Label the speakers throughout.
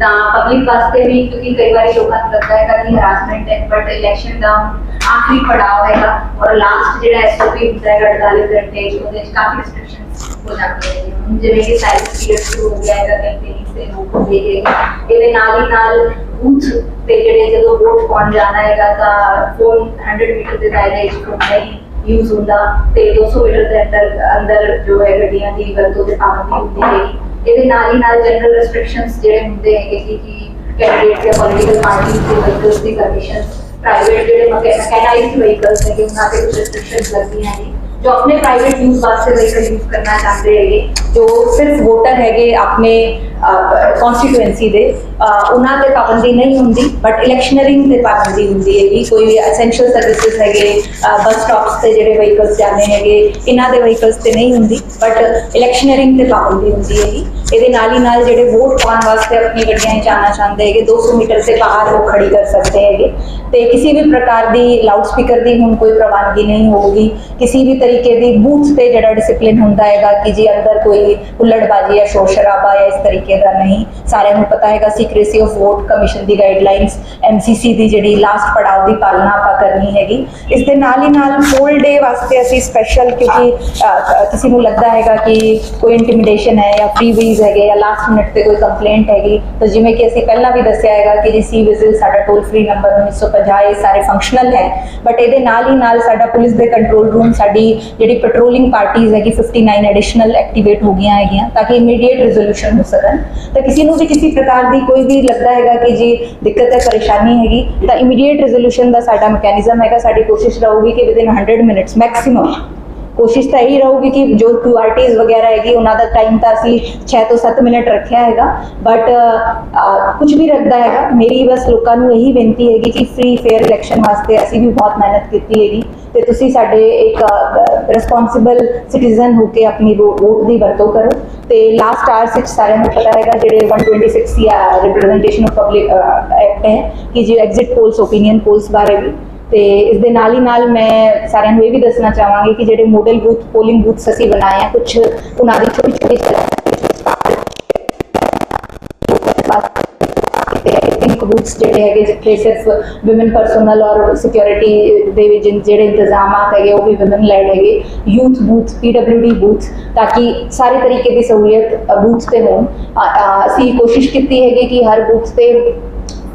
Speaker 1: ਤਾਂ ਪਬਲਿਕ ਵਾਸਤੇ ਵੀ ਕਿਉਂਕਿ ਕਈ ਵਾਰੀ ਲੋਕਾਂ ਨੂੰ ਲੱਗਦਾ ਹੈਗਾ ਕਿ ਹਰਾਸਮੈਂਟ ਹੈ ਬਟ ਇਲੈਕਸ਼ਨ ਦਾ ਆਖਰੀ ਪੜਾਅ ਹੈਗਾ ਔਰ ਲਾਸਟ ਜਿਹੜਾ ਐਸਓਪੀ ਹੁੰਦਾ ਹੈਗਾ 48 ਘੰਟੇ ਉਹਦੇ ਵਿੱਚ ਕਾਫੀ ਰਿਸਟ੍ਰਿਕਸ਼ਨਸ ਹੋ ਜਾਂਦੀਆਂ ਨੇ ਜਿਵੇਂ ਕਿ ਸਾਇੰਸ ਪੀਰੀਅਡ ਸ਼ੁਰੂ ਹੋ ਗਿਆ ਹੈਗਾ, ਕਈ ਤੇ ਲੋਕ ਹੋ ਗਏ ਇਹਦੇ ਨਾਲ ਹੀ ਨਾਲ ਬੂਥ ਤੇ ਜਿਹੜੇ ਜਦੋਂ ਵੋਟ ਪਾਉਣ ਜਾਣਾ ਹੈਗਾ ਤਾਂ ਫੋਨ 100 ਮੀਟਰ ਦੇ ਦਾਇਰੇ ਵਿੱਚ ਨਹੀਂ ਯੂਜ਼ ਹੁੰਦਾ ਤੇ 200 ਮੀਟਰ ਦੇ ਅੰਦਰ ਅੰਦਰ ਜੋ ਹੈ ਗੱਡੀਆਂ ਦੀ ਵਰਤੋਂ ਤੇ ਪਾਬੰਦੀ ਹੁੰਦੀ ਹੈਗੀ। ਇਹਦੇ ਨਾਲ ਹੀ ਨਾਲ ਜਨਰਲ ਰੈਸਟ੍ਰਿਕਸ਼ਨਸ ਜਿਹੜੇ ਹੁੰਦੇ ਹੈਗੇ ਕਿ ਕਿ ਕੈਂਡੀਡੇਟ ਜਾਂ ਪੋਲੀਟੀਕਲ ਪਾਰਟੀ ਦੇ ਵਹੀਕਲਸ ਦੀ ਕੰਡੀਸ਼ਨਸ ਪ੍ਰਾਈਵੇਟ ਜਿਹੜੇ ਮੈਕੈਨਾਈਜ਼ਡ ਵਹੀਕਲਸ ਹੈਗੇ ਉਹਨਾਂ ਤੇ ਕੁਝ ਰੈਸਟ੍ਰਿਕਸ਼ਨਸ ਲੱਗਦੀਆਂ ਨੇ ਜੋ ਆਪਣੇ ਪ੍ਰਾਈਵੇਟ ਯੂਜ਼ ਵਾਸਤੇ ਵਹੀਕਲ ਯੂਜ਼ ਕਰਨਾ ਚਾਹੁੰਦੇ ਹੈਗੇ ਜੋ ਸਿਰਫ ਵੋਟਰ ਹੈਗੇ ਆਪਣੇ ਕਨਸਟੀਟੂਐਂਸੀ ਦੇ ਅਹ, ਉਹਨਾਂ ਤੇ ਪਾਬੰਦੀ ਨਹੀਂ ਹੁੰਦੀ ਬਟ ਇਲੈਕਸ਼ਨਰਿੰਗ ਤੇ ਪਾਬੰਦੀ ਹੁੰਦੀ ਹੈਗੀ ਕੋਈ ਵੀ ਐਸੈਂਸ਼ੀਅਲ ਸਰਵਿਸਿਜ਼ ਹੈਗੇ ਬੱਸ ਸਟਾਪਸ ਤੇ ਜਿਹੜੇ ਵਹੀਕਲਸ ਜਾਂਦੇ ਹੈਗੇ ਇਹਨਾਂ ਦੇ ਵਹੀਕਲਸ ਤੇ ਨਹੀਂ ਹੁੰਦੀ ਬਟ ਇਲੈਕਸ਼ਨਰਿੰਗ ਤੇ ਪਾਬੰਦੀ ਹੁੰਦੀ ਹੈਗੀ ਇਹਦੇ ਨਾਲ ਹੀ ਨਾਲ ਜਿਹੜੇ ਵੋਟ ਪਾਉਣ ਵਾਸਤੇ ਆਪਣੀ ਗੱਡੀਆਂ ਜਾਣਾ ਚਾਹੁੰਦੇ ਹੈਗੇ 200 ਮੀਟਰ ਸੇ ਬਾਹਰ ਉਹ ਖੜੀ ਕਰ ਸਕਦੇ ਹੈਗੇ। ਤੇ ਕਿਸੇ ਵੀ ਪ੍ਰਕਾਰ ਦੀ ਲਾਊਡ ਸਪੀਕਰ ਦੀ ਹੁਣ ਕੋਈ ਪ੍ਰਵਾਨਗੀ ਨਹੀਂ ਹੋਊਗੀ। ਕਿਸੇ ਵੀ ਤਰੀਕੇ ਦੀ ਬੂਥ ਤੇ ਜਿਹੜਾ ਡਿਸਪਲਿਨ ਹੁੰਦਾ ਹੈਗਾ ਕਿ ਜੀ ਅੰਦਰ ਕੋਈ ਹੁੱਲੜਬਾਜ਼ੀ ਜਾਂ ਸ਼ੋਰ ਸ਼ਰਾਬਾ ਜਾਂ ਇਸ ਤਰੀਕੇ ਦਾ ਨਹੀਂ। ਸਾਰਿਆਂ ਨੂੰ ਪਤਾ ਹੈਗਾ ਸੀਕ੍ਰੇਸੀ ਆਫ ਵੋਟ ਕਮਿਸ਼ਨ ਦੀ ਗਾਈਡਲਾਈਨਸ ਐਮਸੀਸੀ ਦੀ ਜਿਹੜੀ ਲਾਸਟ ਪੜਾਅ ਦੀ ਪਾਲਣਾ ਆਪਾਂ ਕਰਨੀ ਹੈਗੀ। ਇਸ ਦੇ ਨਾਲ ਹੀ ਨਾਲ ਪੋਲ ਡੇ ਵਾਸਤੇ ਅਸੀਂ ਸਪੈਸ਼ਲ ਕਿਉਂਕਿ ਕਿਸੇ ਨੂੰ ਲੱਗਦਾ ਹੈਗਾ ਕਿ ਕੋਈ ਇੰਟੀਮੀਡੇਸ਼ਨ ਹੈ ਜਾਂ ਫ੍ਰੀਵੇਜ਼ ਹੈਗੇ ਜਾਂ ਲਾਸਟ ਮਿੰਟ ਤੇ ਕੋਈ ਕੰਪਲੇਂਟ ਹੈਗੀ। ਤਾਂ ਜਿਵੇਂ ਕਿ ਅਸੀਂ ਪਹਿਲਾਂ ਵੀ ਦੱਸਿਆ ਹੈਗਾ ਕਿ ਜੀ ਸੀ ਵਿਜ਼ਿਲ ਸਾਡਾ ਟੋਲ ਫ੍ਰੀ ਨੰਬਰ 1950 ਇਹ ਸਾਰੇ ਫੰਕਸ਼ਨਲ ਹੈ। ਬਟ ਇਹਦੇ ਨਾਲ ਹੀ ਨਾਲ ਸਾਡਾ ਪੁਲਿਸ ਦੇ ਕੰਟਰੋਲ ਰੂਮ ਸਾਡੀ ਜਿਹੜੀ ਪੈਟਰੋਲਿੰਗ ਪਾਰਟੀਆਂ ਹੈਗੀ 59 ਐਡੀਸ਼ਨਲ ਐਕਟੀਵੇਟ ਹੋ ਗਈਆਂ ਹੈਗੀਆਂ, ਤਾਂ ਕਿ ਇਮੀਡੀਏਟ ਰੈਜ਼ੋਲੂਸ਼ਨ ਹੋ ਸਕਣ। ਤਾਂ ਕਿਸੇ ਨੂੰ ਵੀ ਕਿਸੇ ਪ੍ਰਕਾਰ ਦੀ ਕੋਈ ਵੀ ਲੱਗਦਾ ਹੈਗਾ ਕਿ ਜੀ ਦਿੱਕਤ ਹੈ, ਪਰੇਸ਼ਾਨੀ ਹੈਗੀ, ਤਾਂ ਇਮੀਡੀਏਟ ਰੈਜ਼ੋਲੂਸ਼ਨ ਦਾ ਸਾਡਾ ਮੈਕੈਨਿਜ਼ਮ ਹੈਗਾ। ਸਾਡੀ ਕੋਸ਼ਿਸ਼ ਰਹੂਗੀ ਕਿ ਵਿਦਿਨ 100 ਮਿੰਟਸ ਮੈਕਸਿਮਮ ਕੋਸ਼ਿਸ਼ ਤਾਂ ਇਹੀ ਰਹੂਗੀ ਕਿ ਜੋ QRTs ਵਗੈਰਾ ਹੈਗੀ ਉਹਨਾਂ ਦਾ ਟਾਈਮ ਤਾਂ ਅਸੀਂ 6 ਤੋਂ 7 ਮਿੰਟ ਰੱਖਿਆ ਹੈਗਾ ਬਟ ਕੁਝ ਵੀ ਰੱਖਦਾ ਹੈਗਾ ਮੇਰੀ ਬਸ ਲੋਕਾਂ ਨੂੰ ਇਹੀ ਬੇਨਤੀ ਹੈਗੀ ਕਿ ਫ੍ਰੀ ਫੇਅਰ ਇਲੈਕਸ਼ਨ ਵਾਸਤੇ ਅਸੀਂ ਵੀ ਬਹੁਤ ਮਿਹਨਤ ਕੀਤੀ ਹੈਗੀ ਤੇ ਤੁਸੀਂ ਸਾਡੇ ਇੱਕ ਰਿਸਪੌਂਸਿਬਲ ਸਿਟੀਜ਼ਨ ਹੋ ਕੇ ਆਪਣੀ ਵੋਟ ਦੀ ਵਰਤੋਂ ਕਰੋ ਤੇ ਲਾਸਟ ਆਰਸ ਵਿੱਚ ਸਾਰਿਆਂ ਨੂੰ ਪਤਾ ਹੈਗਾ ਜਿਹੜੇ 126 ਜਾਂ ਰਿਪਰੈਜ਼ੈਂਟੇਸ਼ਨ ਆਫ ਪਬਲਿਕ ਐਕਟ ਹੈ ਕਿ ਜੋ ਐਗਜ਼ਿਟ ਪੋਲਸ ਓਪੀਨੀਅਨ ਪੋਲਸ ਬਾਰੇ ਵੀ ਤੇ ਇਸ ਦੇ ਨਾਲ ਹੀ ਨਾਲ ਮੈਂ ਸਾਰਿਆਂ ਨੂੰ ਇਹ ਵੀ ਦੱਸਣਾ ਚਾਹਾਂਗੀ ਕਿ ਜਿਹੜੇ ਮਾਡਲ ਬੂਥ ਪੋਲਿੰਗ ਬੂਥਸ ਅਸੀਂ ਬਣਾਏ ਆ ਕੁਝ ਉਹਨਾਂ ਦੀ ਛੋਟੀ ਛੋਟੀ ਪਿੰਕ ਬੂਥਸ ਜਿਹੜੇ ਹੈਗੇ ਜਿੱਥੇ ਸਿਰਫ ਔਮਨ ਪਰਸਨਲ ਔਰ ਸਿਕਿਉਰਿਟੀ ਦੇ ਵੀ ਜਿਨ- ਜਿਹੜੇ ਇੰਤਜ਼ਾਮਾਤ ਹੈਗੇ ਉਹ ਵੀ ਔਮਨ ਲੈਡ ਹੈਗੇ ਯੂਥ ਬੂਥ ਪੀਡਬਲਯੂਡੀ ਬੂਥ ਤਾਂ ਕਿ ਸਾਰੇ ਤਰੀਕੇ ਦੀ ਸਹੂਲੀਅਤ ਬੂਥ ਤੇ ਹੋਣ ਅ- ਅ, ਅਸੀਂ ਕੋਸ਼ਿਸ਼ ਕੀਤੀ ਹੈਗੀ ਕਿ ਹਰ ਬੂਥ ਤੇ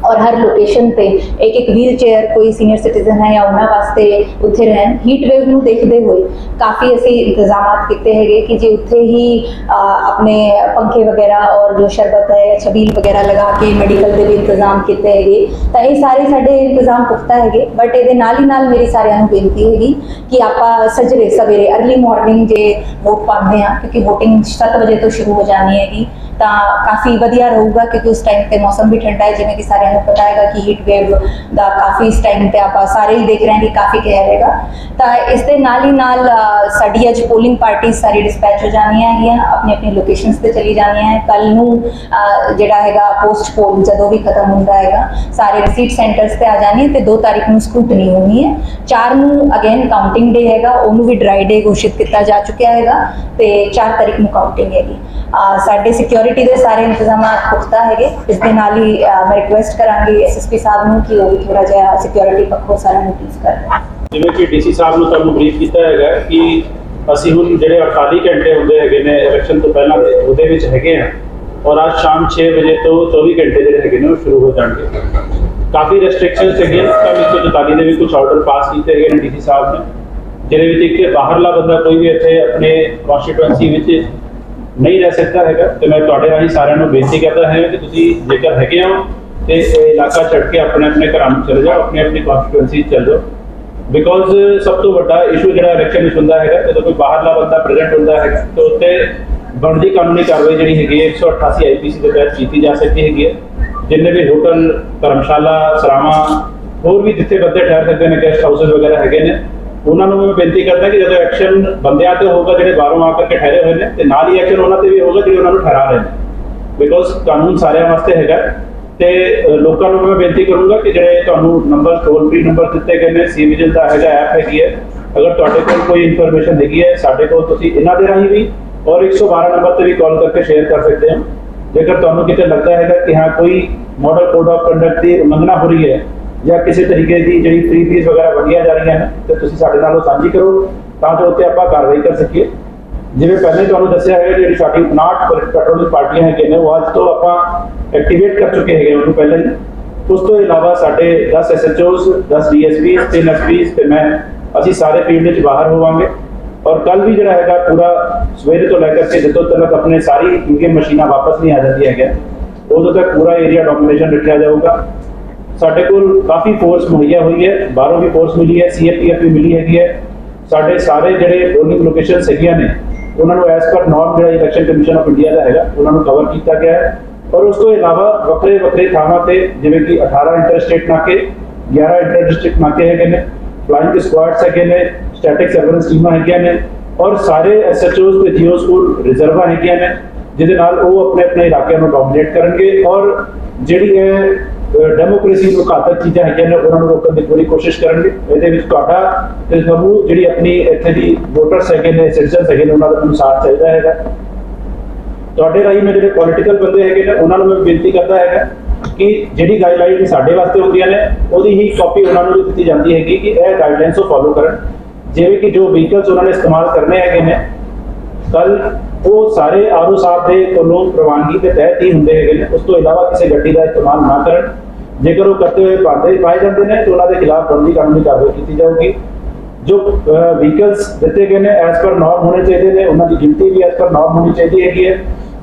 Speaker 1: ਔਰ ਹਰ ਲੋਕੇਸ਼ਨ ਤੇ ਇੱਕ ਇੱਕ ਵੀਲ ਚੇਅਰ ਕੋਈ ਸੀਨੀਅਰ ਸਿਟੀਜ਼ਨ ਹੈ ਜਾਂ ਉਹਨਾਂ ਵਾਸਤੇ ਉੱਥੇ ਰਹਿਣ ਹੀਟ ਵੇਵ ਨੂੰ ਦੇਖਦੇ ਹੋਏ ਕਾਫੀ ਅਸੀਂ ਇੰਤਜ਼ਾਮਾਤ ਕੀਤੇ ਹੈਗੇ ਕਿ ਜੇ ਉੱਥੇ ਹੀ ਆਪਣੇ ਪੰਖੇ ਵਗੈਰਾ ਔਰ ਜੋ ਸ਼ਰਬਤ ਹੈ ਜਾਂ ਛਬੀਲ ਵਗੈਰਾ ਲਗਾ ਕੇ ਮੈਡੀਕਲ ਦੇ ਵੀ ਇੰਤਜ਼ਾਮ ਕੀਤੇ ਹੈਗੇ, ਤਾਂ ਇਹ ਸਾਰੇ ਸਾਡੇ ਇੰਤਜ਼ਾਮ ਪੁਖਤਾ ਹੈਗੇ ਬਟ ਇਹਦੇ ਨਾਲ ਹੀ ਨਾਲ ਮੇਰੀ ਸਾਰਿਆਂ ਨੂੰ ਬੇਨਤੀ ਹੈਗੀ ਕਿ ਆਪਾਂ ਸਜਰੇ ਸਵੇਰੇ अर्ਲੀ ਮਾਰਨਿੰਗ ਜੇ ਵੋਟ ਪਾਉਂਦੇ ਆ ਕਿਉਂਕਿ VOTING 7 ਵਜੇ ਤੋਂ ਸ਼ੁਰੂ ਹੋ ਜਾਣੀ ਹੈਗੀ, ਤਾਂ ਕਾਫੀ ਵਧੀਆ ਰਹੂਗਾ, ਕਿਉਂਕਿ ਉਸ ਟਾਈਮ ਤੇ ਮੌਸਮ ਵੀ ਠੰਡਾ ਹੈ, ਜਿਵੇਂ ਕਿ ਸਾਰਿਆਂ ਨੂੰ ਪਤਾ ਹੈਗਾ ਕਿ ਹੀਟ ਵੇਵ ਦਾ ਕਾਫੀ ਇਸ ਟਾਈਮ ਤੇ ਆਪਾਂ ਸਾਰੇ ਹੀ ਦੇਖ ਰਹੇ ਹਾਂ ਕਿ ਕਾਫੀ ਕਹਿ ਰਹੇਗਾ ਤਾਂ ਇਸ ਦੇ ਨਾਲ ਹੀ ਨਾਲ ਸਾਡੀ ਅੱਜ ਪੋਲਿੰਗ ਪਾਰਟੀ ਸਾਰੀ ਡਿਸਪੈਚ ਹੋ ਜਾਣੀਆਂ ਹੈਗੀਆਂ, ਆਪਣੀ ਆਪਣੀ ਲੋਕੇਸ਼ਨਸ ਤੇ ਚਲੀ ਜਾਣੀਆਂ ਹੈ। ਕੱਲ ਨੂੰ ਜਿਹੜਾ ਹੈਗਾ ਪੋਸਟ ਪੋਲ ਜਦੋਂ ਵੀ ਖਤਮ ਹੁੰਦਾ ਹੈਗਾ, ਸਾਰੇ ਰਿਸੀਟ ਸੈਂਟਰਸ ਤੇ ਆ ਜਾਣੀ ਹੈ ਤੇ 2 ਤਾਰੀਖ ਨੂੰ ਸਕੂਟਨੀ ਹੋਣੀ ਹੈ। 4 ਨੂੰ ਅਗੇਨ ਕਾਊਂਟਿੰਗ ਡੇ ਹੈਗਾ, ਉਹਨੂੰ ਵੀ ਡਰਾਈ ਡੇ ਘੋਸ਼ਿਤ ਕੀਤਾ ਜਾ ਚੁੱਕਿਆ ਹੈਗਾ। ਤੇ 4 ਤਾਰੀਖ ਨੂੰ ਕਾਊਂਟਿੰਗ ਹੈਗੀ। ਸਾਡੇ ਸਿਕਿਉਰਿਟੀ ਦੇ ਸਾਰੇ ਇੰਤਜ਼ਾਮਾਤ ਪੁਖਤਾ ਹੈਗੇ। ਇਸ ਦੇ ਨਾਲ ਹੀ ਮੈਂ ਰਿਕੁਐਸਟ ਕਰਾਂਗੀ ਐਸਐਸਪੀ ਸਾਹਿਬ ਨੂੰ ਕਿ ਉਹ ਵੀ ਥੋੜਾ ਜਿਹਾ ਸਿਕਿਉਰਿਟੀ ਪੱਖੋਂ ਸਾਰਾ ਨੋਟਿਸ ਕਰਨ
Speaker 2: ਜਿਵੇਂ ਕਿ ਡੀਸੀ ਸਾਹਿਬ ਨੂੰ ਤੁਹਾਨੂੰ ਬਰੀਫ ਕੀਤਾ ਹੈਗਾ ਕਿ ਅਸੀਂ ਹੁਣ ਜਿਹੜੇ 48 ਘੰਟੇ ਹੁੰਦੇ ਹੈਗੇ ਨੇ ਇਲੈਕਸ਼ਨ ਤੋਂ ਪਹਿਲਾਂ ਉਹਦੇ ਵਿੱਚ ਹੈਗੇ ਆ। ਔਰ ਅੱਜ ਸ਼ਾਮ 6 ਵਜੇ ਤੋਂ 24 ਘੰਟੇ ਜਿਹੜੇ ਹੈਗੇ ਨੇ ਉਹ ਸ਼ੁਰੂ ਹੋ ਜਾਣਗੇ। ਕਾਫੀ ਰੈਸਟ੍ਰਿਕਸ਼ਨਸ ਹੈਗੀਆਂ ਤਾਂ 144 ਦੇ ਵੀ ਕੁਝ ਆਰਡਰ ਪਾਸ ਕੀਤੇ ਹੈਗੇ ਨੇ ਡੀਸੀ ਸਾਹਿਬ ਨੇ। ਜਿਹਦੇ ਵਿੱਚ ਇੱਕ ਬਾਹਰਲਾ ਬੰਦਾ ਕੋਈ ਵੀ ਇੱਥੇ ਆਪਣੇ ਕਨਸਟੀਟੂਐਂਸੀ ਵਿੱਚ ਨਹੀਂ ਰਹਿ ਸਕਦਾ ਹੈਗਾ, ਤੇ ਮੈਂ ਤੁਹਾਡੇ ਰਾਹੀਂ ਸਾਰਿਆਂ ਨੂੰ ਬੇਨਤੀ ਕਰਦਾ ਹਾਂ ਕਿ ਤੁਸੀਂ ਜੇਕਰ ਹੈਗੇ ਹੋ, ਤੇ ਇਹ ਇਲਾਕਾ ਛੱਡ ਕੇ ਆਪਣੇ ਆਪਣੇ ਘਰਾਂ ਨੂੰ ਚਲੇ ਜਾਓ, ਆਪਣੀ ਆਪਣੀ ਕਨਸਟੀਟੂਐਂਸੀ ਚਲੇ ਜਾਓ। ਬਿਕੋਜ਼ ਸਭ ਤੋਂ ਵੱਡਾ ਇਸ਼ੂ ਜਿਹੜਾ ਇਲੈਕਸ਼ਨ ਵਿੱਚ ਹੁੰਦਾ ਹੈਗਾ, ਜਦੋਂ ਕੋਈ ਬਾਹਰਲਾ ਬੰਦਾ ਪ੍ਰੈਜ਼ੈਂਟ ਹੁੰਦਾ ਹੈਗਾ, ਤਾਂ ਉੱਤੇ ਬਣਦੀ ਕਾਨੂੰਨੀ ਕਾਰਵਾਈ ਜਿਹੜੀ ਹੈਗੀ ਹੈ 188 ਆਈਪੀਸੀ ਦੇ ਤਹਿਤ ਕੀਤੀ ਜਾ ਸਕਦੀ ਹੈਗੀ ਹੈ। ਜਿੰਨੇ ਵੀ ਹੋਟਲ ਧਰਮਸ਼ਾਲਾ, ਸਰਾਵਾਂ ਹੋਰ ਵੀ ਜਿੱਥੇ ਬੰਦੇ ਠਹਿਰ ਸਕਦੇ ਨੇ ਗੈਸਟ ਹਾਊਸਸ ਵਗੈਰਾ ਹੈਗੇ ਨੇ ਉਹਨਾਂ ਨੂੰ ਮੈਂ ਬੇਨਤੀ ਕਰਦਾ ਕਿ ਜਦੋਂ ਐਕਸ਼ਨ ਬੰਦਿਆਂ ਤੇ ਹੋਊਗਾ ਜਿਹੜੇ ਬਾਹਰੋਂ ਆ ਕਰਕੇ ਠਹਿਰੇ ਹੋਏ ਨੇ ਤੇ ਨਾਲ ਹੀ ਐਕਸ਼ਨ ਉਹਨਾਂ ਤੇ ਵੀ ਹੋਊਗਾ ਜਿਹੜੇ ਉਹਨਾਂ ਨੂੰ ਠਹਿਰਾ ਰਹੇ ਨੇ। ਬਿਕੋਜ਼ ਕਾਨੂੰਨ ਸਾਰਿਆਂ ਵਾਸਤੇ ਹੈਗਾ। ਤੇ ਅ, ਲੋਕਾਂ ਨੂੰ ਮੈਂ ਬੇਨਤੀ ਕਰੂੰਗਾ ਕਿ ਜਿਹੜੇ ਤੁਹਾਨੂੰ ਨੰਬਰ ਟੋਲ ਫ੍ਰੀ ਨੰਬਰ ਦਿੱਤੇ ਗਏ ਨੇ ਸੀ ਵਿਜਿਲ ਦਾ ਹੈਗਾ ਐਪ ਹੈਗੀ ਹੈ। ਅਗਰ ਤੁਹਾਡੇ ਕੋਲ ਕੋਈ ਇਨਫੋਰਮੇਸ਼ਨ ਹੈਗੀ ਹੈ ਸਾਡੇ ਕੋਲ ਤੁਸੀਂ ਇਹਨਾਂ ਦੇ ਰਾਹੀਂ ਵੀ ਔਰ 112 ਨੰਬਰ ਤੇ ਵੀ ਕਾਲ ਕਰਕੇ ਸ਼ੇਅਰ ਕਰ ਸਕਦੇ ਹੋ। ਜੇਕਰ ਤੁਹਾਨੂੰ ਕਿਤੇ ਲੱਗਦਾ ਹੈਗਾ ਕਿ ਹਾਂ ਕੋਈ ਮਾਡਲ ਕੋਡ ਆਫ ਕੰਡਕਟ ਦੀ ਉਲੰਘਣਾ ਹੋ ਰਹੀ ਹੈ ਜਾਂ ਕਿਸੇ ਤਰੀਕੇ ਦੀ ਜਿਹੜੀ ਫ੍ਰੀ ਫੀਸ ਵਗੈਰਾ ਵੰਡੀਆਂ ਜਾ ਰਹੀਆਂ ਨੇ, ਤੇ ਤੁਸੀਂ ਸਾਡੇ ਨਾਲ ਉਹ ਸਾਂਝੀ ਕਰੋ, ਤਾਂ ਜੋ ਉੱਤੇ ਆਪਾਂ ਕਾਰਵਾਈ ਕਰ ਸਕੀਏ। ਜਿਵੇਂ ਪਹਿਲੇ ਤੁਹਾਨੂੰ ਦੱਸਿਆ ਹੈ ਜਿਹੜੀ ਸਾਡੀ 59 ਪੈਟਰੋਲਿੰਗ ਪਾਰਟੀਆਂ ਹੈਗੀਆਂ ਨੇ, ਉਹ ਅੱਜ ਤੋਂ ਆਪਾਂ ਐਕਟੀਵੇਟ ਕਰ ਚੁੱਕੇ ਹੈਗੇ ਉਹਨੂੰ ਪਹਿਲਾਂ ਹੀ। ਉਸ ਤੋਂ ਇਲਾਵਾ ਸਾਡੇ 10 ਐਸਐਚਓਸ 10 ਡੀਐਸਪੀਸ ਤੇ ਐਸਪੀਸ ਤੇ ਮੈਂ, ਅਸੀਂ ਸਾਰੇ ਫੀਲਡ ਵਿੱਚ ਬਾਹਰ ਹੋਵਾਂਗੇ। ਔਰ ਕੱਲ ਵੀ ਜਿਹੜਾ ਹੈਗਾ ਪੂਰਾ ਸਵੇਰੇ ਤੋਂ ਲੈ ਕੇ ਜਦੋਂ ਤੱਕ ਆਪਣੇ ਸਾਰੀ ਈਵੀਐਮ ਮਸ਼ੀਨਾਂ ਵਾਪਸ ਨਹੀਂ ਆ ਜਾਂਦੀਆਂ ਹੈਗੀਆਂ, ਉਦੋਂ ਤੱਕ ਪੂਰਾ ਏਰੀਆ ਡੋਮੀਨੇਸ਼ਨ ਰੱਖਿਆ ਜਾਊਗਾ। ਸਾਡੇ ਕੋਲ ਕਾਫੀ ਫੋਰਸ ਮੁਹੱਈਆ ਹੋਈ ਹੈ ਬਾਹਰੋਂ ਵੀ ਫੋਰਸ ਮਿਲੀ ਹੈ ਸੀਐਪੀਐਫ ਵੀ ਮਿਲੀ ਹੈਗੀ ਹੈ ਸਾਡੇ ਸਾਰੇ ਜਿਹੜੇ ਪੋਲਿੰਗ ਲੋਕੇਸ਼ਨਸ ਹੈਗੀਆਂ ਨੇ ਉਹਨਾਂ ਨੂੰ ਐਸ ਪਰ ਨਾਰਮ ਜਿਹੜਾ ਇਲੈਕਸ਼ਨ ਕਮਿਸ਼ਨ ਆਫ ਇੰਡੀਆ ਦਾ ਹੈਗਾ ਉਹਨਾਂ ਨੂੰ ਕਵਰ ਕੀਤਾ ਗਿਆ ਹੈ ਔਰ ਉਸ ਤੋਂ ਇਲਾਵਾ ਵੱਖਰੇ ਵੱਖਰੇ ਥਾਵਾਂ ਤੇ ਜਿਵੇਂ ਕਿ 18 ਇੰਟਰਸਟੇਟ ਨਾਕੇ 11 ਇੰਟਰ ਡਿਸਟ੍ਰਿਕਟ ਨਾਕੇ ਹੈਗੇ ਨੇ ਫਲਾਈਂਗ ਸਕੁਆਡਸ ਹੈਗੇ ਨੇ ਸਟੈਟਿਕ ਸਰਵੇਲੈਂਸ ਟੀਮਾਂ ਹੈਗੀਆਂ ਨੇ ਔਰ ਸਾਰੇ ਐਸਐਚਓਸ ਤੇ ਜੀਓਸ ਕੋਲ ਰਿਜ਼ਰਵਾਂ ਹੈਗੀਆਂ ਨੇ ਜਿਹਦੇ ਨਾਲ ਉਹ ਆਪਣੇ ਆਪਣੇ ਇਲਾਕਿਆਂ ਨੂੰ ਡੋਮੀਨੇਟ ਕਰਨਗੇ ਔਰ ਜਿਹੜੀ ਇਹ ਡੈਮੋਕ੍ਰੇਸੀ ਨੂੰ ਘਾਤਕ ਚੀਜ਼ਾਂ ਹੈਗੀਆਂ ਨੇ, ਉਹਨਾਂ ਨੂੰ ਰੋਕਣ ਦੀ ਪੂਰੀ ਕੋਸ਼ਿਸ਼ ਕਰਨਗੇ। ਇਹਦੇ ਵਿੱਚ ਤੁਹਾਡਾ ਤੇ ਸਮੂਹ ਜਿਹੜੀ ਆਪਣੀ ਇੱਥੇ ਦੀ ਵੋਟਰਸ ਹੈਗੇ ਨੇ ਸਿਟੀਜ਼ਨਸ ਹੈਗੇ ਨੇ, ਉਹਨਾਂ ਦਾ ਅਨੁਸਾਰ ਚਾਹੀਦਾ ਹੈਗਾ। ਤੁਹਾਡੇ ਰਾਹੀਂ ਮੈਂ ਜਿਹੜੇ ਪੋਲੀਟੀਕਲ ਬੰਦੇ ਹੈਗੇ ਨੇ, ਉਹਨਾਂ ਨੂੰ ਮੈਂ ਬੇਨਤੀ ਕਰਦਾ ਹੈਗਾ ਕਿ ਜਿਹੜੀ ਗਾਈਡਲਾਈਨ ਸਾਡੇ ਵਾਸਤੇ ਹੁੰਦੀਆਂ ਨੇ, ਉਹਦੀ ਹੀ ਕਾਪੀ ਉਹਨਾਂ ਨੂੰ ਦਿੱਤੀ ਜਾਂਦੀ ਹੈਗੀ ਕਿ ਇਹ ਗਾਈਡਲਾਈਨਸ ਨੂੰ ਫੋਲੋ ਕਰਨ। ਜਿਵੇਂ ਕਿ ਜੋ ਵਹੀਕਲਸ ਉਹਨਾਂ ਨੇ ਇਸਤੇਮਾਲ ਕਰਨੇ ਹੈਗੇ ਨੇ ਕੱਲ ਉਹ ਸਾਰੇ ਆਰਓ ਸਾਹਿਬ ਦੇ ਕੋਲੋਂ ਪ੍ਰਵਾਨਗੀ ਦੇ ਤਹਿਤ ਹੀ ਹੁੰਦੇ ਹੈਗੇ ਨੇ। ਉਸ ਤੋਂ ਇਲਾਵਾ ਕਿਸੇ ਗੱਡੀ ਦਾ ਇਸਤੇਮਾਲ ਨਾ ਕਰਨ। ਜੇਕਰ ਉਹ ਕਰਤੇ ਹੋਏ ਪਾਉਂਦੇ ਪਾਏ ਜਾਂਦੇ ਨੇ, ਤਾਂ ਉਹਨਾਂ ਦੇ ਖਿਲਾਫ ਬਣਦੀ ਕਾਨੂੰਨੀ ਕਾਰਵਾਈ ਕੀਤੀ ਜਾਊਗੀ। ਜੋ ਵਹੀਕਲਸ ਦਿੱਤੇ ਗਏ ਨੇ ਐਸ ਪਰ ਨਾਰਮ ਹੋਣੇ ਚਾਹੀਦੇ ਨੇ, ਉਹਨਾਂ ਦੀ ਗਿਣਤੀ ਵੀ ਐਸ ਪਰ ਨਾਰਮ ਹੋਣੀ ਚਾਹੀਦੀ ਹੈਗੀ ਹੈ।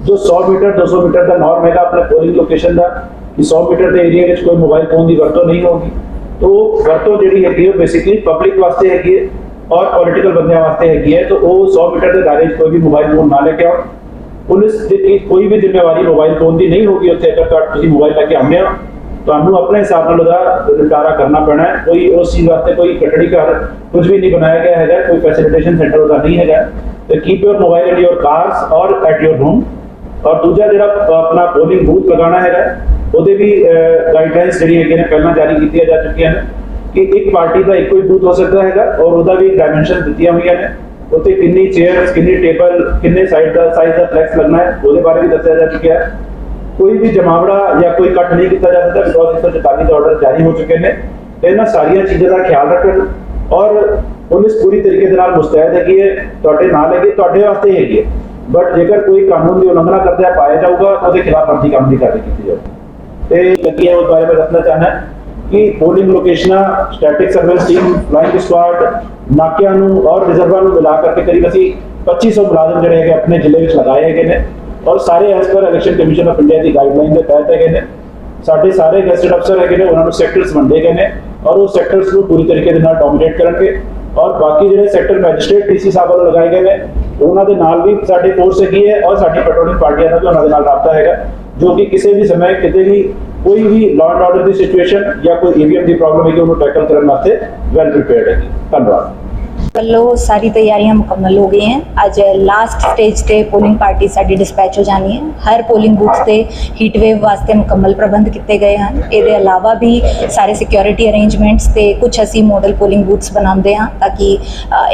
Speaker 2: ਜੋ 100 ਮੀਟਰ 200 ਮੀਟਰ ਦਾ ਨਾਰਮ ਹੈਗਾ ਆਪਣੇ ਪੋਲਿੰਗ ਲੋਕੇਸ਼ਨ ਦਾ, ਕਿ 100 ਮੀਟਰ ਦੇ ਏਰੀਆ ਵਿੱਚ ਕੋਈ ਮੋਬਾਈਲ ਫੋਨ ਦੀ ਵਰਤੋਂ ਨਹੀਂ ਹੋਊਗੀ। ਤੋ ਵਰਤੋਂ ਜਿਹੜੀ ਹੈਗੀ ਉਹ ਬੇਸਿਕਲੀ ਪਬਲਿਕ ਵਾਸਤੇ ਹੈਗੀ ਹੈ। ਔਰ ਪੋਲੀਟੀਕਲ ਬੰਦਿਆਂ ਵਾਸਤੇ ਹੈਗੀ ਹੈ ਤਾਂ ਉਹ 100 ਮੀਟਰ ਦੇ ਦਾਇਰੇ 'ਚ ਕੋਈ ਵੀ ਮੋਬਾਈਲ ਫੋਨ ਨਾ ਲੈ ਕੇ ਆਓ ਪੁਲਿਸ ਦੀ ਕੀ- ਕੋਈ ਵੀ ਜ਼ਿੰਮੇਵਾਰੀ ਮੋਬਾਈਲ ਫੋਨ ਦੀ ਨਹੀਂ ਹੋਗੀ ਉੱਥੇ ਅਗਰ ਤੁਹਾਡਾ ਤੁਸੀਂ ਮੋਬਾਈਲ ਲੈ ਕੇ ਆਉਂਦੇ ਹੋ ਤੁਹਾਨੂੰ ਆਪਣੇ ਹਿਸਾਬ ਨਾਲ ਉਹਦਾ ਨਿਪਟਾਰਾ ਕਰਨਾ ਪੈਣਾ ਹੈ ਕੋਈ ਉਸ ਚੀਜ਼ ਵਾਸਤੇ ਕੋਈ ਕਟੜੀ ਘਰ ਕੁਝ ਵੀ ਨਹੀਂ ਬਣਾਇਆ ਗਿਆ ਹੈਗਾ ਕੋਈ ਫੈਸਿਲਿਟੇਸ਼ਨ ਸੈਂਟਰ ਉਹਦਾ ਨਹੀਂ ਹੈਗਾ ਤੇ keep your mobile in your cars or at your home or ਦੂਜਾ ਜਿਹੜਾ ਆਪਣਾ ਪੋਲਿੰਗ ਬੂਥ ਲਗਾਉਣਾ ਹੈਗਾ ਉਹਦੇ ਵੀ ਗਾਈਡਲਾਈਨਸ ਜਿਹੜੀ ਹੈਗੀਆਂ ਨੇ ਪਹਿਲਾਂ ਜਾਰੀ ਕੀਤੀਆਂ ਜਾ ਚੁੱਕੀਆਂ ਨੇ ਕਿ ਇੱਕ ਪਾਰਟੀ ਦਾ ਇੱਕੋ ਹੀ ਬੂਥ ਹੋ ਸਕਦਾ ਹੈਗਾ ਔਰ ਉਹਦਾ ਵੀ ਡਾਈਮੈਂਸ਼ਨ ਦਿੱਤੀਆਂ ਹੋਈਆਂ ਨੇ ਉੱਥੇ ਕਿੰਨੀ ਚੇਅਰਸ ਕਿੰਨੀ ਟੇਬਲ ਕਿੰਨੇ ਸਾਈਡ ਦਾ ਸਾਈਜ਼ ਦਾ ਫਲੈਕਸ ਲੱਗਣਾ ਹੈ ਉਹਦੇ ਬਾਰੇ ਵੀ ਦੱਸਿਆ ਜਾ ਚੁੱਕਿਆ ਹੈ ਕੋਈ ਵੀ ਜਮਾਵੜਾ ਜਾਂ ਕੋਈ ਕੱਟ ਨਹੀਂ ਕੀਤਾ ਜਾ ਸਕਦਾ ਬਿਕੋਜ਼ 144 ਦਾ ਆਰਡਰ ਜਾਰੀ ਹੋ ਚੁੱਕੇ ਨੇ ਤੇ ਇਹਨਾਂ ਸਾਰੀਆਂ ਚੀਜ਼ਾਂ ਦਾ ਖਿਆਲ ਰੱਖਣ ਔਰ ਪੁਲਿਸ ਪੂਰੀ ਤਰੀਕੇ ਦੇ ਨਾਲ ਮੁਸਤੈਦ ਹੈਗੀ ਹੈ ਤੁਹਾਡੇ ਨਾਲ ਹੈਗੀ ਤੁਹਾਡੇ ਵਾਸਤੇ ਹੀ ਹੈਗੀ ਹੈ ਬਟ ਜੇਕਰ ਕੋਈ ਕਾਨੂੰਨ ਦੀ ਉਲੰਘਣਾ ਕਰਦਾ ਪਾਇਆ ਜਾਊਗਾ ਉਹਦੇ ਖਿਲਾਫ ਬਣਦੀ ਕਾਨੂੰਨੀ ਕਾਰਵਾਈ ਕੀਤੀ ਜਾਊਗੀ ਤੇ ਲੱਗੀ ਹੈ ਉਸ ਬਾਰੇ ਮੈਂ ਦੱਸਣਾ ਚਾਹਨਾ ਕਿ polling ਲੋਕੇਸ਼ਨਾਂ static surveillance team flying squad ਨਾਕਿਆਂ ਨੂੰ ਔਰ ਰਿਜ਼ਰਵਾਂ ਨੂੰ ਮਿਲਾ ਕਰਕੇ ਕਰੀਬ ਅਸੀਂ 2500 ਮੁਲਾਜ਼ਮ ਜਿਹੜੇ ਹੈਗੇ ਆਪਣੇ ਜ਼ਿਲ੍ਹੇ ਵਿੱਚ ਲਗਾਏ ਹੈਗੇ ਨੇ ਔਰ ਸਾਰੇ as per election commission of India the guideline ਦੇ ਤਹਿਤ ਹੈਗੇ ਨੇ। ਸਾਡੇ ਸਾਰੇ ਗੈਸਟਡ ਅਫਸਰ ਹੈਗੇ ਨੇ, ਉਹਨਾਂ ਨੂੰ ਸੈਕਟਰਸ ਵੰਡੇ ਗਏ ਨੇ ਔਰ ਉਹ ਸੈਕਟਰਸ ਨੂੰ ਪੂਰੀ ਤਰੀਕੇ ਦੇ ਨਾਲ ਡੋਮੀਨੇਟ ਕਰਨਗੇ ਔਰ ਬਾਕੀ ਜਿਹੜੇ ਸੈਕਟਰ ਮੈਜਿਸਟ੍ਰੇਟ ਡੀਸੀ ਸਾਹਿਬ ਵੱਲੋਂ ਲਗਾਏ ਗਏ ਨੇ, ਉਹਨਾਂ ਦੇ ਨਾਲ ਵੀ ਸਾਡੀ ਫੋਰਸ ਹੈਗੀ ਹੈ ਔਰ ਸਾਡੀ ਪੈਟਰੋਲਿੰਗ ਪਾਰਟੀਆਂ ਦਾ ਵੀ ਉਹਨਾਂ ਦੇ ਨਾਲ ਰਾਬਤਾ ਹੈਗਾ, ਜੋ ਕਿ ਕਿਸੇ ਵੀ ਸਮੇਂ ਕਿਤੇ ਵੀ ਕੋਈ ਵੀ ਲਾਅ ਐਂਡ ਆਰਡਰ ਦੀ ਸਿਚੁਏਸ਼ਨ ਜਾਂ ਕੋਈ ਈਵੀਐਮ ਦੀ ਪ੍ਰੋਬਲਮ ਹੈਗੀ, ਉਹਨੂੰ ਟੈਕਲ ਕਰਨ ਵਾਸਤੇ ਵੈਲ ਪ੍ਰੀਪੇਅਰਡ ਹੈਗੀ। ਧੰਨਵਾਦ।
Speaker 3: ਵੱਲੋਂ ਸਾਰੀ ਤਿਆਰੀਆਂ ਮੁਕੰਮਲ ਹੋ ਗਈਆਂ ਅੱਜ ਲਾਸਟ ਸਟੇਜ ਤੇ ਪੋਲਿੰਗ ਪਾਰਟੀ ਸਾਡੀ ਡਿਸਪੈਚ ਹੋ ਜਾਣੀ ਹੈ। ਹਰ ਪੋਲਿੰਗ ਬੂਥ ਤੇ ਹੀਟ ਵੇਵ ਵਾਸਤੇ ਮੁਕੰਮਲ ਪ੍ਰਬੰਧ ਕੀਤੇ ਗਏ ਹਨ। ਇਹਦੇ ਇਲਾਵਾ ਵੀ ਸਾਰੇ ਸਿਕਿਉਰਿਟੀ ਅਰੇਂਜਮੈਂਟਸ ਤੇ ਕੁਝ ਅਸੀਂ ਮਾਡਲ ਪੋਲਿੰਗ ਬੂਥਸ ਬਣਾਉਂਦੇ ਹਾਂ ਤਾਂ ਕਿ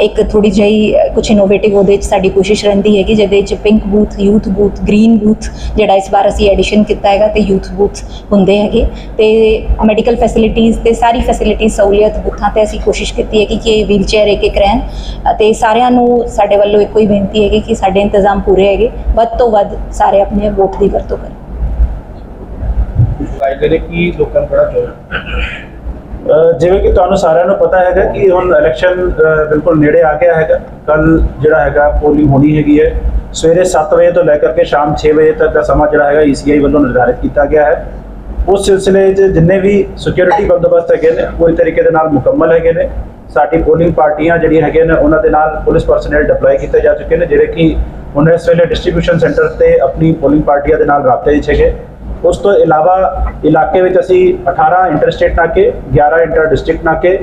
Speaker 3: ਇੱਕ ਥੋੜੀ ਜਿਹੀ ਕੁਝ ਇਨੋਵੇਟਿਵ ਉਹਦੇ ਵਿੱਚ ਸਾਡੀ ਕੋਸ਼ਿਸ਼ ਰਹਿੰਦੀ ਹੈਗੀ, ਜਿਹਦੇ ਵਿੱਚ pink booth youth booth green booth ਜਿਹੜਾ ਇਸ ਵਾਰ ਅਸੀਂ ਐਡੀਸ਼ਨ ਕੀਤਾ ਹੈਗਾ ਤੇ ਯੂਥ ਬੂਥ ਹੁੰਦੇ ਹੈਗੇ। ਤੇ ਮੈਡੀਕਲ ਫੈਸਿਲਿਟੀਆਂ ਤੇ ਸਾਰੀ ਫੈਸਿਲਿਟੀ ਸਹੂਲੀਅਤ ਬੂਥਾਂ ਤੇ ਅਸੀਂ ਕੋਸ਼ਿਸ਼ ਕੀਤੀ ਹੈ ਕਿ ਕਿ ਵੀਲ ਇੱਕ ਇੱਕ ਰਹਿਣ ਅਤੇ ਸਾਰਿਆਂ ਨੂੰ ਸਾਡੇ ਵੱਲੋਂ ਇੱਕੋ ਹੀ ਬੇਨਤੀ ਹੈਗੀ ਕਿ ਸਾਡੇ ਇੰਤਜ਼ਾਮ ਪੂਰੇ ਹੈਗੇ। ਵੱਧ ਤੋਂ ਵੱਧ ਸਾਰੇ ਆਪਣੇ ਵੋਟ ਦੀ ਵਰਤੋਂ ਕਰਨ।
Speaker 4: ਫਾਇਦੇ ਨੇ ਕੀ ਲੋਕਾਂ ਨੂੰ ਬੜਾ ਜੋ
Speaker 2: ਅਹ ਜਿਵੇਂ ਕਿ ਤੁਹਾਨੂੰ ਸਾਰਿਆਂ ਨੂੰ ਪਤਾ ਹੈਗਾ ਕਿ ਹੁਣ ਇਲੈਕਸ਼ਨ ਬਿਲਕੁਲ ਨੇੜੇ ਆ ਗਿਆ ਹੈਗਾ। ਕੱਲ ਜਿਹੜਾ ਹੈਗਾ ਪੋਲਿੰਗ ਹੋਣੀ ਹੈਗੀ ਹੈ। ਸਵੇਰੇ 7 ਵਜੇ ਤੋਂ ਲੈ ਕਰਕੇ ਸ਼ਾਮ 6 ਵਜੇ ਤੱਕ ਦਾ ਸਮਾਂ ਜਿਹੜਾ ਹੈਗਾ ECI ਵੱਲੋਂ ਨਿਰਧਾਰਿਤ ਕੀਤਾ ਗਿਆ ਹੈ। ਉਸ ਸਿਲਸਿਲੇ 'ਚ ਜਿੰਨੇ ਵੀ ਸਿਕਿਉਰਿਟੀ ਬੰਦੋਬਸਤ ਹੈਗੇ ਨੇ ਪੂਰੀ ਤਰੀਕੇ ਦੇ ਨਾਲ ਮੁਕੰਮਲ ਹੈਗੇ ਨੇ। ਸਾਡੀ ਪੋਲਿੰਗ ਪਾਰਟੀਆਂ ਜਿਹੜੀਆਂ ਹੈਗੀਆਂ ਨੇ ਉਹਨਾਂ ਦੇ ਨਾਲ ਪੁਲਿਸ ਪਰਸਨਲ ਡਿਪਲੋਏ ਕੀਤੇ ਜਾ ਚੁੱਕੇ ਨੇ ਜਿਹੜੇ ਕਿ ਹੁਣ ਇਸ ਵੇਲੇ ਡਿਸਟ੍ਰੀਬਿਊਸ਼ਨ ਸੈਂਟਰ ਤੇ ਆਪਣੀ ਪੋਲਿੰਗ ਪਾਰਟੀਆਂ ਦੇ ਨਾਲ ਰਾਬਤੇ ਵਿੱਚ ਹੈਗੇ। ਉਸ ਤੋਂ ਇਲਾਵਾ ਇਲਾਕੇ ਵਿੱਚ ਅਸੀਂ 18 ਇੰਟਰਸਟੇਟ ਨਾਕੇ 11 ਇੰਟਰ ਡਿਸਟ੍ਰਿਕਟ ਨਾਕੇ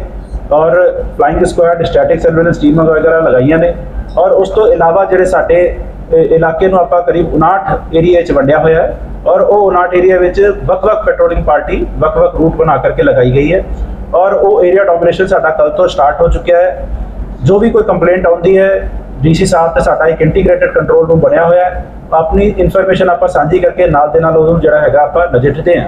Speaker 2: ਔਰ ਫਲਾਈਂਗ ਸਕੁਆਡ ਸਟੈਟਿਕ ਸਰਵੇਲੈਂਸ ਟੀਮਾਂ ਵਗੈਰਾ ਲਗਾਈਆਂ ਨੇ। ਔਰ ਉਸ ਤੋਂ ਇਲਾਵਾ ਜਿਹੜੇ ਸਾਡੇ ਅ, ਇਲਾਕੇ ਨੂੰ ਆਪਾਂ ਕਰੀਬ 59 ਏਰੀਆ 'ਚ ਵੰਡਿਆ ਹੋਇਆ ਹੈ। ਔਰ ਉਹ 59 ਏਰੀਆ ਵਿੱਚ ਵੱਖ-ਵੱਖ ਪੈਟਰੋਲਿੰਗ ਪਾਰਟੀ ਵੱਖ-ਵੱਖ ਰੂਟ ਬਣਾ ਕਰਕੇ ਲਗਾਈ ਗਈ ਹੈ। ਔਰ ਉਹ ਏਰੀਆ ਡੋਮੀਨੇਸ਼ਨ ਸਾਡਾ ਕੱਲ ਤੋਂ ਸਟਾਰਟ ਹੋ ਚੁੱਕਿਆ ਹੈ। ਜੋ ਵੀ ਕੋਈ ਕੰਪਲੇਂਟ ਆਉਂਦੀ ਹੈ ਡੀਸੀ ਸਾਹਿਬ ਤੇ ਸਾਡਾ ਇੱਕ ਇੰਟੀਗ੍ਰੇਟਿਡ ਕੰਟਰੋਲ ਰੂਮ ਬਣਿਆ ਹੋਇਆ ਹੈ। ਆਪਣੀ ਇਨਫੋਰਮੇਸ਼ਨ ਆਪਾਂ ਸਾਂਝੀ ਕਰਕੇ ਨਾਲ ਦੇ ਨਾਲ ਉਹਨੂੰ ਜਿਹੜਾ ਹੈਗਾ ਆਪਾਂ ਨਜਿੱਠਦੇ ਹਾਂ।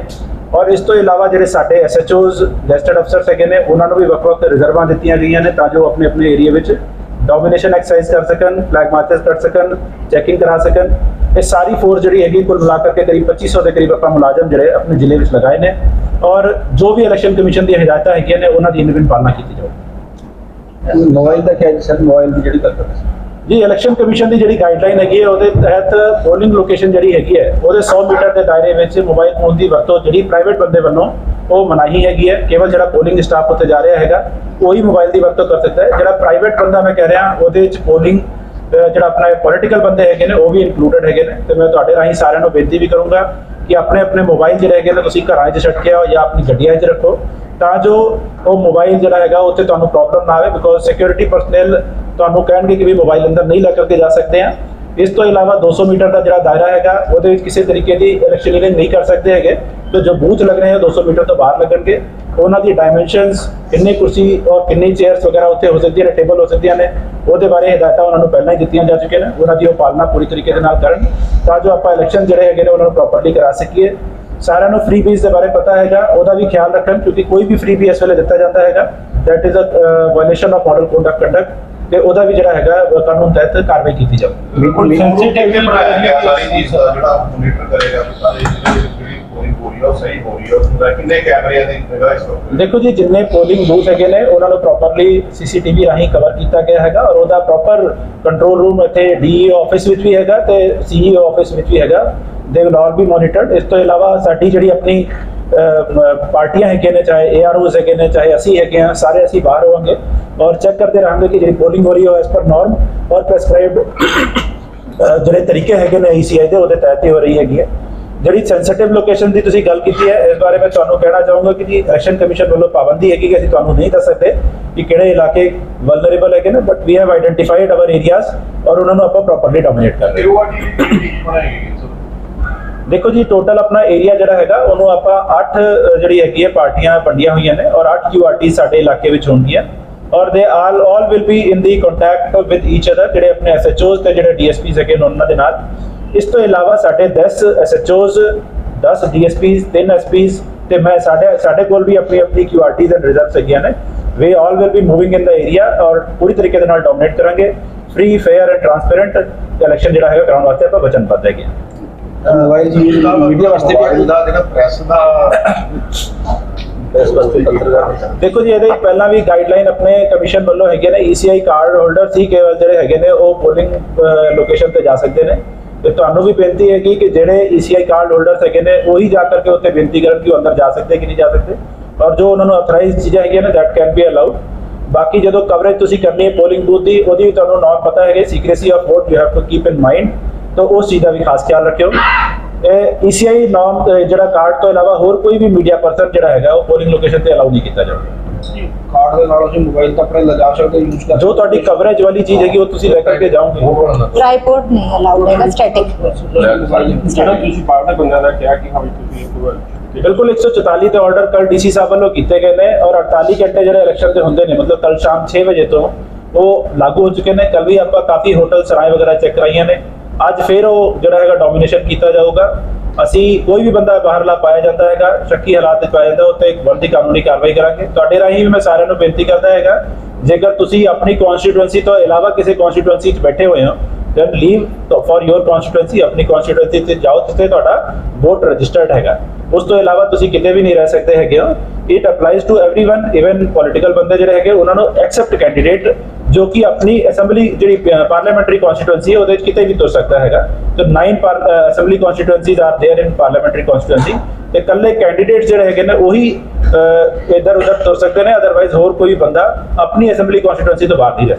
Speaker 2: ਔਰ ਇਸ ਤੋਂ ਇਲਾਵਾ ਜਿਹੜੇ ਸਾਡੇ ਐਸਐਚਓਜ਼ ਗੈਸਟਡ ਅਫਸਰਸ ਹੈਗੇ ਨੇ, ਉਹਨਾਂ ਨੂੰ ਵੀ ਵੱਖ-ਵੱਖ ਰਿਜ਼ਰਵਾਂ ਦਿੱਤੀਆਂ ਗਈਆਂ ਨੇ ਤਾਂ ਜੋ ਆਪਣੇ ਆਪਣੇ ਏਰੀਆ ਵਿੱਚ ਡੋਮੀਨੇਸ਼ਨ ਐਕਸਰਸਾਈਜ਼ ਕਰ ਸਕਣ ਫਲੈਗ ਮਾਰਚਸ ਕਰ ਸਕਣ ਚੈਕਿੰਗ ਕਰਾ ਸਕਣ ਇਹ ਸਾਰੀ ਫੋਰਸ ਜਿਹੜੀ ਹੈਗੀ ਕੁੱਲ ਮਿਲਾ ਕਰਕੇ ਕਰੀਬ 2500 ਦੇ ਕਰੀਬ ਆਪਾਂ ਮੁਲਾਜ਼ਮ ਜਿਹੜੇ ਆਪਣੇ ਜ਼ਿਲ੍ਹੇ ਵਿੱਚ ਲਗਾਏ ਨੇ ਔਰ ਜੋ ਵੀ ਇਲੈਕਸ਼ਨ ਕਮਿਸ਼ਨ ਦੀਆਂ ਹਦਾਇਤਾਂ ਹੈਗੀਆਂ ਨੇ ਉਹਨਾਂ ਦੀ ਨਿਵਨ ਪਾਲਣਾ ਕੀਤੀ ਜਾਵੇ
Speaker 4: ਮੋਬਾਈਲ ਦਾ ਕਿਹਾ ਜੀ ਸਰ ਮੋਬਾਈਲ ਦੀ ਜਿਹੜੀ ਗੱਲ ਕਰਦੇ ਸੀ
Speaker 2: ਜੀ ਇਲੈਕਸ਼ਨ ਕਮਿਸ਼ਨ ਦੀ ਜਿਹੜੀ ਗਾਈਡਲਾਈਨ ਹੈਗੀ ਹੈ, ਉਹਦੇ ਤਹਿਤ ਪੋਲਿੰਗ ਲੋਕੇਸ਼ਨ ਜਿਹੜੀ ਹੈਗੀ ਹੈ, ਉਹਦੇ 100 ਮੀਟਰ ਦੇ ਦਾਇਰੇ ਵਿੱਚ ਮੋਬਾਈਲ ਫੋਨ ਦੀ ਵਰਤੋਂ ਜਿਹੜੀ ਪ੍ਰਾਈਵੇਟ ਬੰਦੇ ਵੱਲੋਂ ਉਹ ਮਨਾਹੀ ਹੈਗੀ ਹੈ। ਕੇਵਲ ਜਿਹੜਾ ਪੋਲਿੰਗ ਸਟਾਫ ਉੱਥੇ ਜਾ ਰਿਹਾ ਹੈਗਾ, ਉਹੀ ਮੋਬਾਈਲ ਦੀ ਵਰਤੋਂ ਕਰ ਸਕਦਾ ਹੈ। ਜਿਹੜਾ ਪ੍ਰਾਈਵੇਟ ਬੰਦਾ ਮੈਂ ਕਹਿ ਰਿਹਾ, ਉਹਦੇ ਵਿੱਚ ਪੋਲਿੰਗ ਜਿਹੜਾ ਆਪਣਾ ਪੋਲੀਟੀਕਲ ਬੰਦੇ ਹੈਗੇ ਨੇ, ਉਹ ਵੀ ਇਨਕਲੂਡਡ ਹੈਗੇ ਨੇ। ਤੇ ਮੈਂ ਤੁਹਾਡੇ ਰਾਹੀਂ ਸਾਰਿਆਂ ਨੂੰ ਬੇਨਤੀ ਵੀ ਕਰੂੰਗਾ ਕਿ ਆਪਣੇ ਆਪਣੇ ਮੋਬਾਈਲ ਜਿਹੜੇ ਹੈਗੇ ਨੇ, ਤੁਸੀਂ ਘਰਾਂ 'ਚ ਛੱਡ ਕੇ ਆਓ ਜਾਂ ਆਪਣੀ ਗੱਡੀਆਂ 'ਚ ਰੱਖੋ। ਤਾਂ ਜੋ ਉਹ ਮੋਬਾਈਲ ਜਿਹੜਾ ਹੈਗਾ, ਉੱਥੇ ਤੁਹਾਨੂੰ ਪ੍ਰੋਬਲਮ ਨਾ ਆਵੇ ਬਿਕੋਜ਼ ਸਿਕਿਉਰਿਟੀ ਪਰਸਨਲ ਤੁਹਾਨੂੰ ਕਹਿਣਗੇ ਕਿ ਵੀ ਮੋਬਾਈਲ ਅੰਦਰ ਨਹੀਂ ਲੈ ਕਰਕੇ ਜਾ ਸਕਦੇ ਆ। ਇਸ ਤੋਂ ਇਲਾਵਾ 200 ਮੀਟਰ ਦਾ ਜਿਹੜਾ ਦਾਇਰਾ ਹੈਗਾ, ਉਹਦੇ ਵਿੱਚ ਕਿਸੇ ਤਰੀਕੇ ਦੀ ਇਲੈਕਸ਼ਨਿੰਗ ਨਹੀਂ ਕਰ ਸਕਦੇ ਹੈਗੇ। ਤੇ ਜੋ ਬੂਥ ਲੱਗ ਰਹੇ ਆ 200 ਮੀਟਰ ਤੋਂ ਬਾਹਰ ਲੱਗਣਗੇ। ਉਹਨਾਂ ਦੀ ਡਾਈਮੈਂਸ਼ਨਸ ਕਿੰਨੇ ਕੁਰਸੀ ਔਰ ਕਿੰਨੇ ਚੇਅਰਸ ਵਗੈਰਾ ਉੱਥੇ ਹੋ ਸਕਦੀਆਂ ਨੇ ਟੇਬਲ ਹੋ ਸਕਦੀਆਂ ਨੇ, ਉਹਦੇ ਬਾਰੇ ਹਦਾਇਤਾਂ ਉਹਨਾਂ ਨੂੰ ਪਹਿਲਾਂ ਹੀ ਦਿੱਤੀਆਂ ਜਾ ਚੁੱਕੀਆਂ ਨੇ। ਉਹਨਾਂ ਦੀ ਉਹ ਪਾਲਣਾ ਪੂਰੀ ਤਰੀਕੇ ਦੇ ਨਾਲ ਕਰਨ, ਤਾਂ ਜੋ ਆਪਾਂ ਇਲੈਕਸ਼ਨ ਜਿਹੜੇ ਹੈਗੇ ਨੇ, ਉਹਨਾਂ ਨੂੰ ਪ੍ਰੋਪਰਲੀ ਕਰਾ ਸਕੀਏ। ਸਾਰਿਆਂ ਨੂੰ ਫ੍ਰੀ ਬੀਜ ਦੇ ਬਾਰੇ ਪਤਾ ਹੈਗਾ, ਉਹਦਾ ਵੀ ਖਿਆਲ ਰੱਖਣ, ਕਿਉਂਕਿ ਕੋਈ ਵੀ ਫ੍ਰੀ ਬੀ ਇਸ ਵੇਲੇ ਦਿੱਤਾ ਜਾਂਦਾ ਹੈਗਾ। That is a violation of model code of conduct ਤੇ ਉਹਦਾ ਵੀ ਜਿਹੜਾ ਹੈਗਾ ਕਾਨੂੰਨ ਤਹਿਤ ਕਾਰਵਾਈ ਕੀਤੀ ਜਾਵੇ
Speaker 4: ਬਿਲਕੁਲ
Speaker 5: ਕਿਵੇਂ ਬਣਾਇਆ ਗਿਆ ਸਾਰੀ ਚੀਜ਼ ਦਾ ਜਿਹੜਾ ਮੋਨੀਟਰ ਕਰੇਗਾ ਸਾਰੇ ਜਿਹੜੇ ਜਿਹੜੀ ਪੋਲਿੰਗ ਹੋ ਰਹੀ ਹੈ ਉਹ ਸਹੀ ਹੋ ਰਹੀ ਉਹਦਾ ਕਿੰਨੇ ਕੈਮਰਿਆਂ ਦੀ ਨਿਗਰਾਨੀ ਇਸ ਵਕਤ?
Speaker 2: ਦੇਖੋ ਜੀ ਜਿੰਨੇ ਪੋਲਿੰਗ ਬੂਥ ਹੈਗੇ ਨੇ ਉਹਨਾਂ ਨੂੰ ਪ੍ਰੋਪਰਲੀ ਸੀਸੀਟੀਵੀ ਰਾਹੀਂ ਕਵਰ ਕੀਤਾ ਗਿਆ ਹੈਗਾ ਔਰ ਉਹਦਾ ਪ੍ਰੋਪਰ ਕੰਟਰੋਲ ਰੂਮ ਇੱਥੇ ਡੀਈਓ ਆਫਿਸ ਵਿੱਚ ਵੀ ਹੈਗਾ ਤੇ ਸੀਈਓ ਆਫਿਸ ਵਿੱਚ ਵੀ ਹੈਗਾ they will all B monitored ਇਸ ਤੋਂ ਇਲਾਵਾ ਸਾਡੀ ਜਿਹੜੀ ਆਪਣੀ ਪਾਰਟੀਆਂ ਹੈਗੀਆਂ ਨੇ, ਚਾਹੇ ਏਆਰਓਜ਼ ਹੈਗੇ ਨੇ, ਚਾਹੇ ਅਸੀਂ ਹੈਗੇ ਆ ਸਾਰੇ ਅਸੀਂ ਬਾਹਰ ਹੋਵਾਂਗੇ ਔਰ ਚੈੱਕ ਕਰਦੇ ਰਹਾਂਗੇ ਕਿ ਜਿਹੜੀ ਪੋਲਿੰਗ ਹੋ ਰਹੀ ਹੈ ਐਸ ਪਰ ਨਾਰਮ ਔਰ ਪ੍ਰੈਸਕ੍ਰਾਈਬਡ ਜਿਹੜੇ ਤਰੀਕੇ ਹੈਗੇ ਨੇ ਈਸੀਆਈ ਦੇ, ਉਹਦੇ ਤਹਿਤ ਹੋ ਰਹੀ ਹੈਗੀ ਹੈ। ਜਿਹੜੀ ਸੈਂਸਿਟਿਵ ਲੋਕੇਸ਼ਨ ਦੀ ਤੁਸੀਂ ਗੱਲ ਕੀਤੀ ਹੈ, ਇਸ ਬਾਰੇ ਮੈਂ ਤੁਹਾਨੂੰ ਕਹਿਣਾ ਚਾਹੂੰਗਾ ਕਿ ਜੀ ਇਲੈਕਸ਼ਨ ਕਮਿਸ਼ਨ ਵੱਲੋਂ ਪਾਬੰਦੀ ਹੈਗੀ ਕਿ ਅਸੀਂ ਤੁਹਾਨੂੰ ਨਹੀਂ ਦੱਸ ਸਕਦੇ ਕਿ ਕਿਹੜੇ ਇਲਾਕੇ ਵਲਨਰੇਬਲ ਹੈਗੇ ਨੇ but we have identified our areas ਔਰ ਉਹਨਾਂ ਨੂੰ ਆਪਾਂ ਪ੍ਰੋਪਰਲੀ ਡੋਮੀਨੇਟ ਕਰ ਰਹੇ ਹਾਂ। ਦੇਖੋ ਜੀ ਟੋਟਲ ਆਪਣਾ ਏਰੀਆ ਜਿਹੜਾ ਹੈਗਾ, ਉਹਨੂੰ ਆਪਾਂ 8 ਜਿਹੜੀ ਹੈਗੀ ਹੈ, ਪਾਰਟੀਆਂ ਵੰਡੀਆਂ ਹੋਈਆਂ ਨੇ ਔਰ 8 ਕਿਊਆਰਟੀ ਸਾਡੇ ਇਲਾਕੇ ਵਿੱਚ ਹੋਣਗੀਆਂ ਔਰ they all all will be in the contact with each other ਜਿਹੜੇ ਆਪਣੇ ਐਸਐਚਓਜ਼ ਤੇ ਜਿਹੜੇ ਡੀਐਸਪੀਜ਼ ਹੈਗੇ ਨੇ ਉਹਨਾਂ ਦੇ ਨਾਲ। ਇਸ ਤੋਂ ਇਲਾਵਾ ਸਾਡੇ 10 ਐਸਐਚਓਜ਼ 10 ਡੀਐਸਪੀਜ਼ 3 ਐਸਪੀਜ਼ ਤੇ ਮੈਂ ਸਾਡੇ ਸਾਡੇ ਕੋਲ ਵੀ ਆਪਣੀ ਆਪਣੀ ਕਿਊਆਰਟੀਜ਼ ਐਂਡ ਰਿਜ਼ਰਵਸ ਹੈਗੀਆਂ ਨੇ। We all will be moving in the area ਔਰ ਪੂਰੀ ਤਰੀਕੇ ਦੇ ਨਾਲ ਡੋਮੀਨੇਟ ਕਰਾਂਗੇ। Free fair and transparent election ਜਿਹੜਾ ਹੈਗਾ ਕਰਾਉਣ ਵਾਸਤੇ ਆਪਾਂ ਵਚਨਬੱਧ ਹੈਗੇ ਹਾਂ।
Speaker 4: ਮੋਬਾਈਲ ਜੀ ਮੀਡੀਆ ਵਾਸਤੇ ਵੀ
Speaker 5: ਦਾ ਜਿਹੜਾ ਪ੍ਰੈਸ ਦਾ
Speaker 2: ਦੇਖੋ ਜੀ ਇਹਦੇ ਪਹਿਲਾਂ ਵੀ ਗਾਈਡਲਾਈਨ ਆਪਣੇ ਕਮਿਸ਼ਨ ਵੱਲੋਂ ਹੈਗੇ ਨੇ ECI ਕਾਰਡ ਹੋਲਡਰ ਸੀ ਕੇਵਲ ਜਿਹੜੇ ਹੈਗੇ ਨੇ ਉਹ ਪੋਲਿੰਗ ਲੋਕੇਸ਼ਨ ਤੇ ਜਾ ਸਕਦੇ ਨੇ। ਤੇ ਤੁਹਾਨੂੰ ਵੀ ਬੇਨਤੀ ਹੈਗੀ ਕਿ ਜਿਹੜੇ ECI ਕਾਰਡ ਹੋਲਡਰਸ ਹੈਗੇ ਨੇ ਉਹੀ ਜਾ ਕਰਕੇ ਉੱਥੇ ਬੇਨਤੀ ਕਰਨ ਕਿ ਉਹ ਅੰਦਰ ਜਾ ਸਕਦੇ ਕਿ ਨਹੀਂ ਜਾ ਸਕਦੇ। ਔਰ ਜੋ ਉਹਨਾਂ ਨੂੰ ਅਥਰਾਈਜ਼ ਚੀਜ਼ਾਂ ਹੈਗੀਆਂ ਨੇ ਦੈਟ ਕੈਨ ਬੀ ਅਲਾਉਡ ਬਾਕੀ ਜਦੋਂ ਕਵਰੇਜ ਤੁਸੀਂ ਕਰਨੀ ਹੈ ਪੋਲਿੰਗ ਬੂਥ ਦੀ ਉਹਦੀ ਵੀ ਤੁਹਾਨੂੰ ਨਾਮ ਪਤਾ ਹੈਗੇ secrecy of vote you have to keep in mind ਤਾਂ ਉਸ ਚੀਜ਼ ਦਾ ਵੀ ਖਾਸ ਖਿਆਲ ਰੱਖਿਓ ਈਸੀਆਈ ਨਾਮ ਜਿਹੜਾ ਕਾਰਡ ਤੋਂ ਇਲਾਵਾ ਹੋਰ ਕੋਈ ਵੀ ਮੀਡੀਆ ਪਰਸਨ ਜਿਹੜਾ ਹੈਗਾ ਉਹ ਪੋਲਿੰਗ ਲੋਕੇਸ਼ਨ ਤੇ ਅਲਾਉ ਨਹੀਂ ਕੀਤਾ ਜਾਊਗਾ ਜੀ
Speaker 4: ਕਾਰਡ ਦੇ ਨਾਲ ਅਸੀਂ ਮੋਬਾਈਲ ਤਾਂ ਆਪਣੇ ਲਗਾ ਸਕਦੇ ਯੂਜ਼ ਕਰ
Speaker 2: ਜੋ ਤੁਹਾਡੀ ਕਵਰੇਜ ਵਾਲੀ ਚੀਜ਼ ਹੈਗੀ ਉਹ ਤੁਸੀਂ ਲੈ ਕੇ ਜਾਓਗੇ
Speaker 1: ਟ੍ਰਾਈਪੋਡ ਨਹੀਂ ਅਲਾਉਡ ਹੈਗਾ ਸਟੈਟਿਕ
Speaker 6: ਜਿਹੜਾ ਤੁਸੀਂ ਬਾਹਰ ਦਾ ਬੰਦਾ ਦਾ ਕਿਹਾ ਕਿ ਹਾਂ ਤੁਸੀਂ
Speaker 2: ਬਿਲਕੁਲ 144 ਤੇ ਆਰਡਰ ਕੱਲ ਡੀਸੀ ਸਾਹਿਬ ਵੱਲੋਂ ਕੀਤੇ ਗਏ ਨੇ ਔਰ 48 ਘੰਟੇ ਜਿਹੜੇ ਇਲੈਕਸ਼ਨ ਦੇ ਹੁੰਦੇ ਨੇ ਮਤਲਬ ਕੱਲ ਸ਼ਾਮ 6 ਵਜੇ ਤੋਂ ਉਹ ਲਾਗੂ ਹੋ ਚੁੱਕੇ ਨੇ ਕੱਲ ਵੀ ਆਪਾਂ ਕਾਫੀ ਹੋਟਲ ਸਰਾਏ ਵਗੈਰਾ ਚੈੱਕ ਕਰਾਈਆਂ ਨੇ ਅੱਜ ਫਿਰ ਉਹ ਜਿਹੜਾ ਹੈਗਾ ਡੋਮੀਨੇਸ਼ਨ ਕੀਤਾ ਜਾਊਗਾ। ਅਸੀਂ ਕੋਈ ਵੀ ਬੰਦਾ ਬਾਹਰਲਾ ਪਾਇਆ ਜਾਂਦਾ ਹੈਗਾ, ਸ਼ੱਕੀ ਹਾਲਾਤ ਵਿੱਚ ਪਾਇਆ ਜਾਂਦਾ ਉੱਤੇ ਬਣਦੀ ਕਾਨੂੰਨੀ ਕਾਰਵਾਈ ਕਰਾਂਗੇ। ਤੁਹਾਡੇ ਰਾਹੀਂ ਵੀ ਮੈਂ ਸਾਰਿਆਂ ਨੂੰ ਬੇਨਤੀ ਕਰਦਾ ਹੈਗਾ, ਜੇਕਰ ਤੁਸੀਂ ਆਪਣੀ ਕਨਸਟੀਟੂਐਂਸੀ ਤੋਂ ਇਲਾਵਾ ਕਿਸੇ ਕਨਸਟੀਟੂਐਂਸੀ 'ਚ ਬੈਠੇ ਹੋਏ ਹੋ then leave for your constituency ਆਪਣੀ ਕਨਸਟੀਟੂਐਂਸੀ ਤੇ ਜਾਓ, ਜਿੱਥੇ ਤੁਹਾਡਾ ਵੋਟ ਰਜਿਸਟਰਡ ਹੈਗਾ। ਉਸ ਤੋਂ ਇਲਾਵਾ ਤੁਸੀਂ ਕਿਤੇ ਵੀ ਨਹੀਂ ਰਹਿ ਸਕਦੇ ਹੈਗੇ ਹੋ। It applies to everyone even political ਬੰਦੇ ਜਿਹੜੇ ਹੈਗੇ, ਉਹਨਾਂ ਨੂੰ ਐਕਸੈਪਟ ਕੈਂਡੀਡੇਟ ਜੋ ਕਿ ਆਪਣੀ ਅਸੈਂਬਲੀ ਜਿਹੜੀ ਪਾਰਲੀਮੈਂਟਰੀ ਕਨਸਟੀਟੂਐਂਸੀ ਹੈ ਉਹਦੇ ਵਿੱਚ ਕਿਤੇ ਵੀ ਤੁਰ ਸਕਦਾ ਹੈਗਾ ਤੇ 9 assembly constituencies are there in parliamentary constituency ਤੇ ਕੱਲੇ ਕੈਂਡੀਡੇਟ ਜਿਹੜੇ ਹੈਗੇ ਨੇ ਉਹੀ ਇਧਰ ਉਧਰ ਤੁਰ ਸਕਦੇ ਨੇ ਅਦਰਵਾਈਜ਼ ਹੋਰ ਕੋਈ ਬੰਦਾ ਆਪਣੀ ਅਸੈਂਬਲੀ ਕਨਸਟੀਟੂਐਂਸੀ ਤੋਂ ਬਾਹਰ ਨਹੀਂ ਰਹਿ